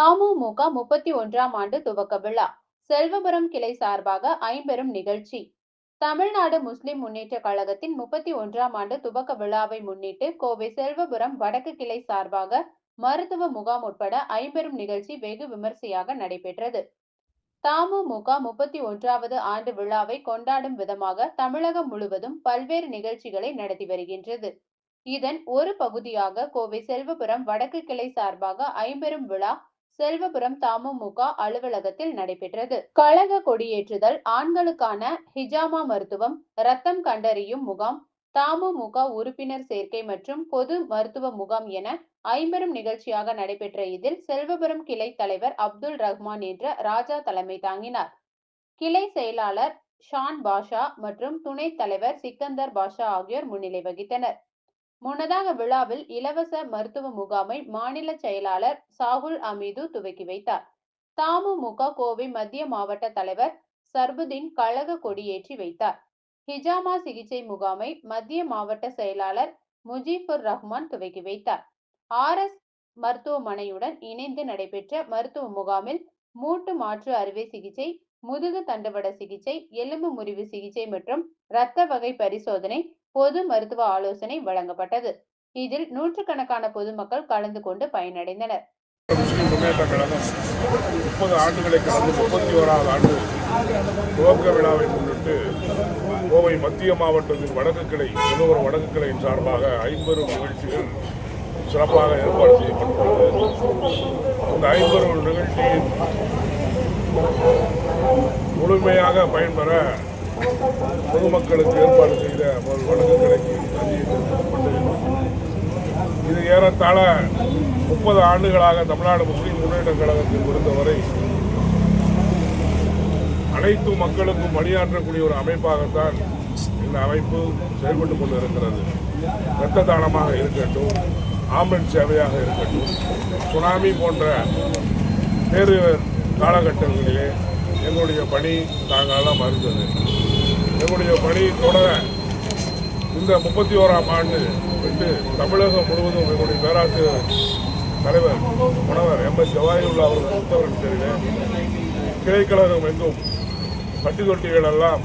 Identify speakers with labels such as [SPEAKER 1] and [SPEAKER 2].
[SPEAKER 1] தமுமுக முப்பத்தி ஒன்றாம் ஆண்டு துவக்க விழா. செல்வபுரம் கிளை சார்பாக ஐம்பெரும் நிகழ்ச்சி. தமிழ்நாடு முஸ்லிம் முன்னேற்ற கழகத்தின் முப்பத்தி ஒன்றாம் ஆண்டு துவக்க விழாவை முன்னிட்டு கோவை செல்வபுரம் வடக்கு கிளை சார்பாக மருத்துவ முகாம் உட்பட ஐம்பெரும் நிகழ்ச்சி வெகு விமர்சையாக நடைபெற்றது. தமுமுக முப்பத்தி ஒன்றாவது ஆண்டு விழாவை கொண்டாடும் விதமாக தமிழகம் முழுவதும் பல்வேறு நிகழ்ச்சிகளை நடத்தி வருகின்றது. இதன் ஒரு பகுதியாக கோவை செல்வபுரம் வடக்கு கிளை சார்பாக ஐம்பெரும் விழா செல்வபுரம் தமுமுக அலுவலகத்தில் நடைபெற்றது. கழக கொடியேற்றுதல் ஆண்களுக்கான ஹிஜாமா மருத்துவம் ரத்தம் கண்டறியும் முகாம் தமுமுக உறுப்பினர் சேர்க்கை மற்றும் பொது மருத்துவ முகாம் என ஐம்பெரும் நிகழ்ச்சியாக நடைபெற்ற இதில் செல்வபுரம் கிளை தலைவர் அப்துல் ரஹ்மான் என்ற ராஜா தலைமை தாங்கினார். கிளை செயலாளர் ஷான் பாஷா மற்றும் துணைத் தலைவர் சிக்கந்தர் பாஷா ஆகியோர் முன்னிலை வகித்தனர். முன்னதாக விழாவில் இலவச மருத்துவ முகாமை மாநில செயலாளர் சாகுல் அமீது துவக்கி வைத்தார். தமுமுக கோவை மத்திய மாவட்ட தலைவர் சர்புதீன் கழக கொடியேற்றி வைத்தார். ஹிஜாமா சிகிச்சை முகாமை மத்திய மாவட்ட செயலாளர் முஜீபுர் ரஹ்மான் துவக்கி வைத்தார். ஆர் எஸ் மருத்துவமனையுடன் இணைந்து நடைபெற்ற மருத்துவ முகாமில் மூட்டு மாற்று அறுவை சிகிச்சை முதுகு தண்டுவட சிகிச்சை எலும்பு முறிவு சிகிச்சை மற்றும் இரத்த வகை பரிசோதனை பொது மருத்துவ ஆலோசனை வழங்கப்பட்டது. இதில் நூற்றுக்கணக்கான பொதுமக்கள் கலந்து கொண்டு பயனடைந்தனர்.
[SPEAKER 2] முப்பது ஆண்டுகளை கடந்து முப்பத்தி ஓராவது ஆண்டு துவக்க விழாவை முன்னிட்டு கோவை மத்திய மாவட்டத்தின் வடக்கு கிளை முதல்வர் வடக்கு கிளையின் சார்பாக ஐம்பெரும் நிகழ்ச்சிகள் சிறப்பாக ஏற்பாடு செய்யப்பட்டுள்ளது. இந்த ஐம்பெரும் நிகழ்ச்சியின் முழுமையாக பயன்பெற பொதுமக்களுக்கு ஏற்பாடு செய்த ஒரு வடக்கு இது ஏறத்தாழ முப்பது ஆண்டுகளாக தமிழ்நாடு முஸ்லீம் முன்னேற்ற கழகத்தில் பொறுத்தவரை அனைத்து மக்களுக்கும் பணியாற்றக்கூடிய ஒரு அமைப்பாகத்தான் இந்த அமைப்பு செயல்பட்டு கொண்டு இருக்கிறது இரத்த தானமாக இருக்கட்டும் ஆம்புலன்ஸ் சேவையாக இருக்கட்டும் சுனாமி போன்ற பேரிடர் காலகட்டங்களிலே எங்களுடைய பணி தாங்கலாம் மறுத்தது எங்களுடைய பணி தொடர இந்த முப்பத்தி ஓராம் ஆண்டு விட்டு தமிழகம் முழுவதும் எங்களுடைய பேராசிரியர் தலைவர் முனைவர் எம். எஸ். ஜவாஹிருல்லா அவர்கள் உத்தரவின் பேரில் கிளைக்கழகம் எங்கும் பட்டி தொட்டிகள் எல்லாம்